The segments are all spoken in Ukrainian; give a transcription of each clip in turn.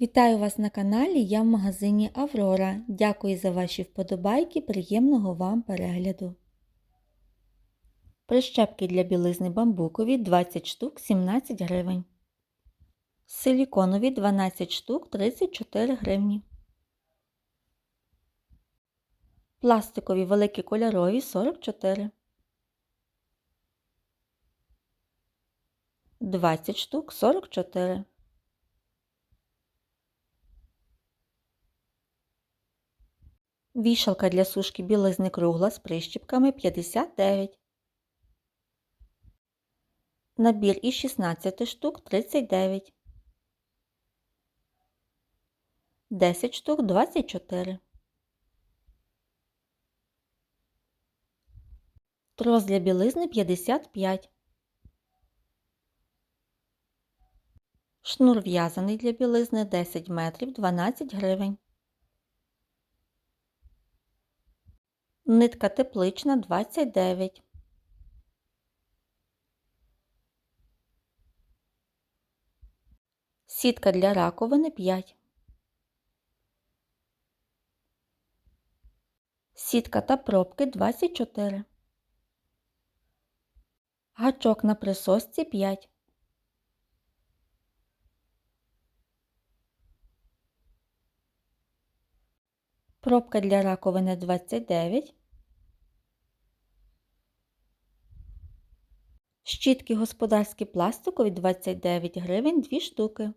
Вітаю вас на каналі, я в магазині Аврора. Дякую за ваші вподобайки, приємного вам перегляду. Прищепки для білизни бамбукові 20 штук 17 гривень. Силіконові 12 штук 34 гривні. Пластикові великі кольорові 44. 20 штук 44. Вішалка для сушки білизни кругла з прищіпками 59. Набір із 16 штук 39. 10 штук 24. Трос для білизни 55. Шнур в'язаний для білизни 10 метрів 12 гривень. Нитка теплична 29. Сітка для раковини 5. Сітка та пробки 24. Гачок на присосці 5. Пробка для раковини 29. Щітки господарські пластикові 29 гривень 2 штуки.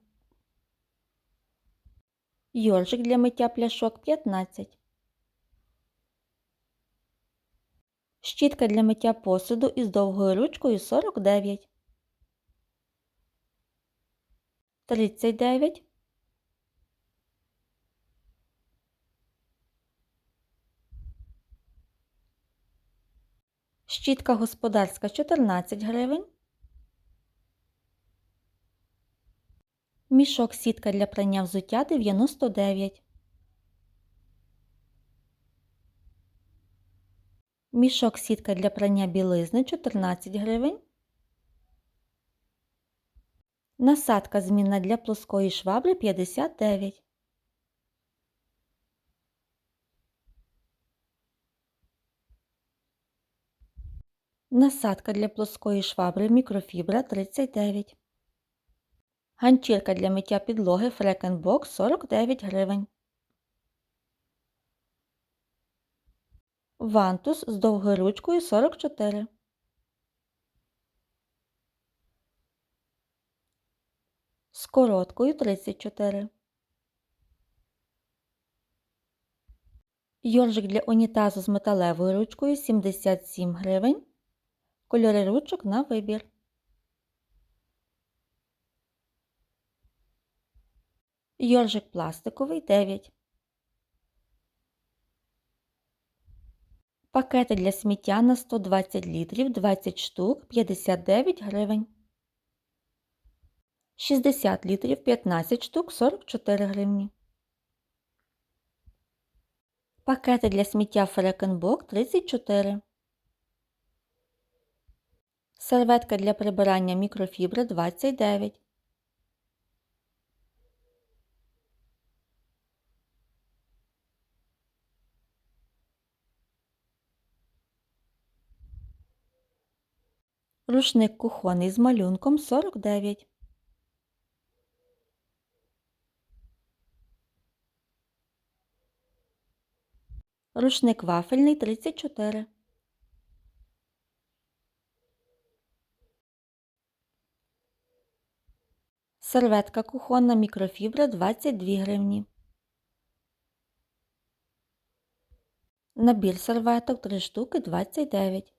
Йоржик для миття пляшок 15. Щітка для миття посуду із довгою ручкою 49. 39. Щітка господарська 14 гривень. Мішок сітка для прання взуття 99. Мішок сітка для прання білизни 14 гривень. Насадка змінна для плоскої швабри 59. Насадка для плоскої швабри мікрофібра 39. Ганчірка для миття підлоги Фрекенбок 49 гривень. Вантус з довгою ручкою 44. З короткою 34. Йоржик для унітазу з металевою ручкою 77 гривень. Кольори ручок на вибір. Йоржик пластиковий 9. Пакети для сміття на 120 літрів 20 штук 59 гривень. 60 літрів 15 штук 44 гривні. Пакети для сміття Фрекенбок 34. Серветка для прибирання мікрофібри 29. Рушник кухонний з малюнком 49. Рушник вафельний 34. Серветка кухонна мікрофібра 22 гривні. Набір серветок 3 штуки 29.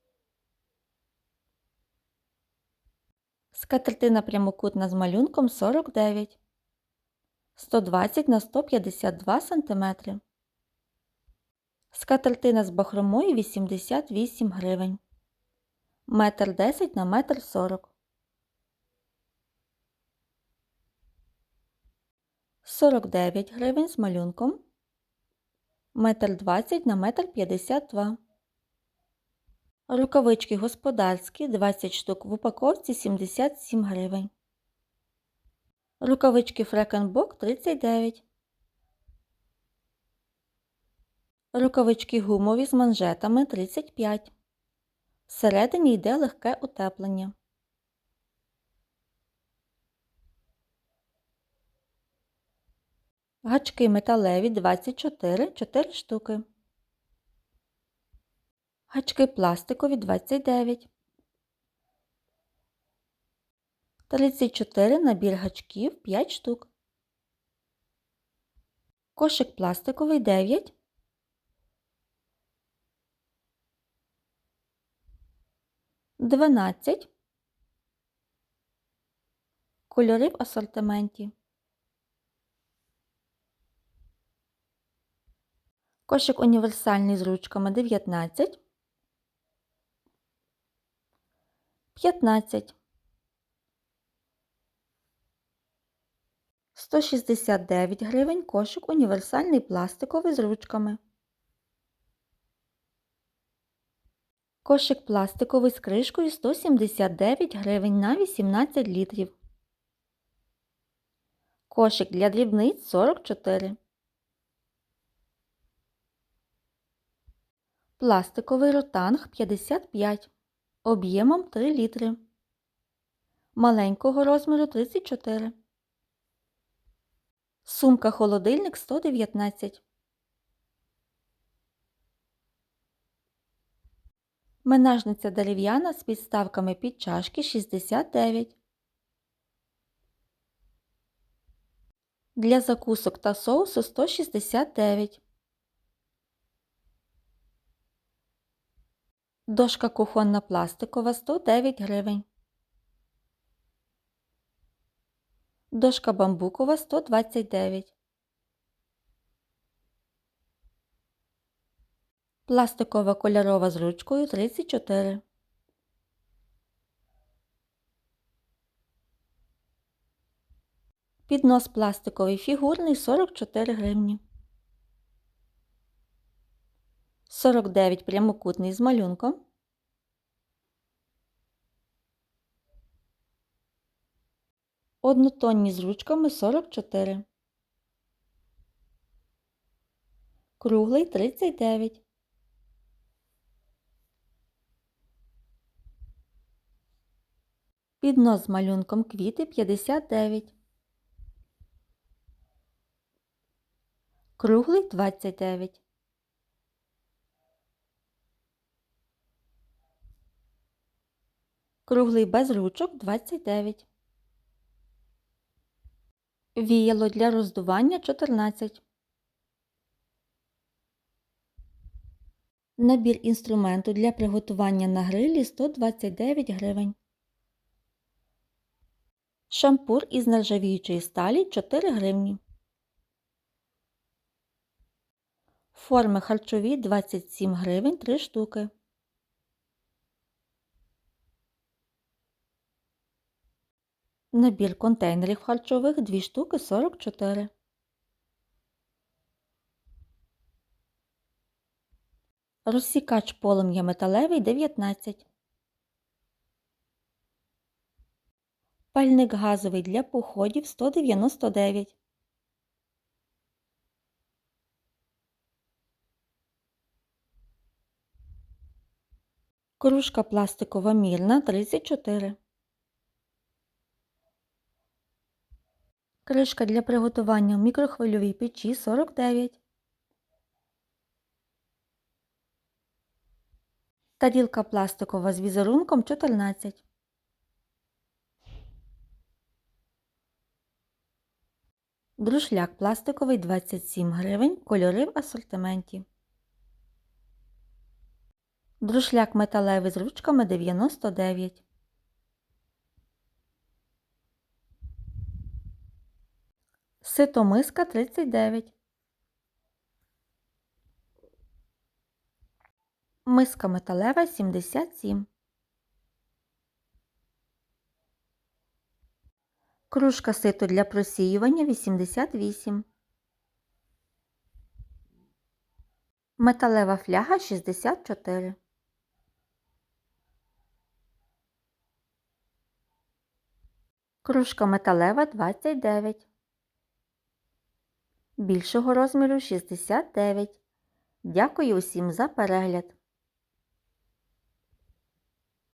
Скатертина прямокутна з малюнком 49. 120 на 152 см. Скатертина з бахромою 88 гривень. Метр 10 на метр 40. 49 гривень з малюнком. Метр 20 на метр 52. Рукавички господарські 20 штук в упаковці 77 гривень. Рукавички Фрекенбок 39. Рукавички гумові з манжетами 35. Всередині йде легке утеплення. Гачки металеві 24 4 штуки. Гачки пластикові 29. 34 набір гачків 5 штук. Кошик пластиковий 9. Дванадцять. Кольори в асортименті. Кошик універсальний з ручками 19. 15. 169 гривень кошик універсальний пластиковий з ручками. Кошик пластиковий з кришкою 179 гривень на 18 літрів. Кошик для дрібниць 44. Пластиковий ротанг 55 об'ємом 3 літри. Маленького розміру 34. Сумка холодильник 119. Менажниця дерев'яна з підставками під чашки 69. Для закусок та соусу 169. Дошка кухонна пластикова 109 гривень. Дошка бамбукова 129. Пластикова кольорова з ручкою 34. Піднос пластиковий фігурний 44 гривні. 49 прямокутний з малюнком. Однотонні з ручками 44. Круглий 39. Піднос з малюнком квіти 59. Круглий 29. Круглий без ручок 29. Віяло для роздування 14. Набір інструменту для приготування на грилі 129 гривень. Шампур із нержавіючої сталі 4 гривні. Форми харчові 27 гривень 3 штуки. Набір контейнерів харчових 2 штуки 44. Розсікач полум'я металевий 19. Пальник газовий для походів 199. Кружка пластикова мірна 34. Кришка для приготування в мікрохвильовій печі 49. Тарілка пластикова з візерунком 14. Друшляк пластиковий 27 гривень, кольори в асортименті. Друшляк металевий з ручками 99. Сито миска 39. Миска металева 77. Кружка сито для просіювання 88. Металева фляга 64. Кружка металева 29. Більшого розміру 69. Дякую усім за перегляд!